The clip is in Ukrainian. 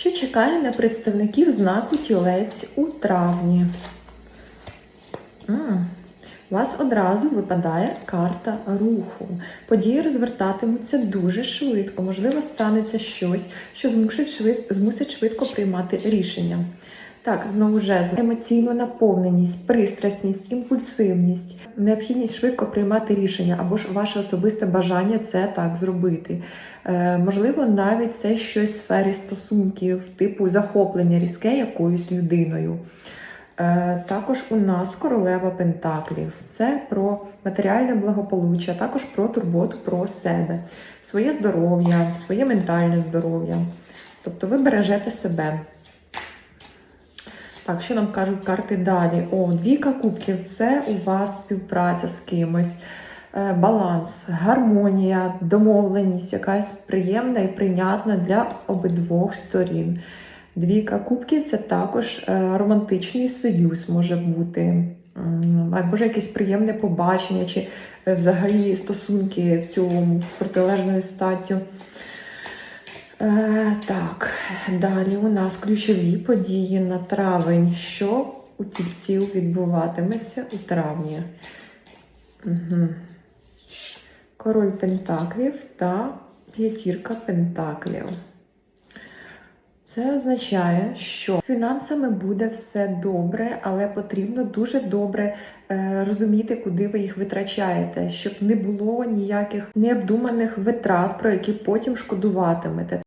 Що чекає на представників знаку тілець у травні? М, У вас одразу випадає карта руху. Події розвертатимуться дуже швидко. Можливо, станеться щось, що змусить швидко приймати рішення. Так, знову жезл. емоційну наповненість, пристрасність, імпульсивність, необхідність швидко приймати рішення або ж ваше особисте бажання це так зробити. Е, можливо, навіть це щось в сфері стосунків, типу захоплення різке якоюсь людиною. Е, Також у нас королева Пентаклів. Це про матеріальне благополуччя, також про турботу про себе, своє здоров'я, своє ментальне здоров'я. Тобто ви бережете себе. Так, що нам кажуть карти далі? О, двійка кубків це у вас співпраця з кимось, е, баланс, гармонія, домовленість, якась приємна і прийнятна для обидвох сторін. Двійка кубків це також е, романтичний союз може бути. Або ж якесь приємне побачення, чи е, взагалі стосунки в цілому з протилежною статтю. Е, так, далі у нас ключові події на травень. Що у тільців відбуватиметься у травні? Угу. Король Пентаклів та п'ятірка Пентаклів. Це означає, що з фінансами буде все добре, але потрібно дуже добре е, розуміти, куди ви їх витрачаєте, щоб не було ніяких необдуманих витрат, про які потім шкодуватимете.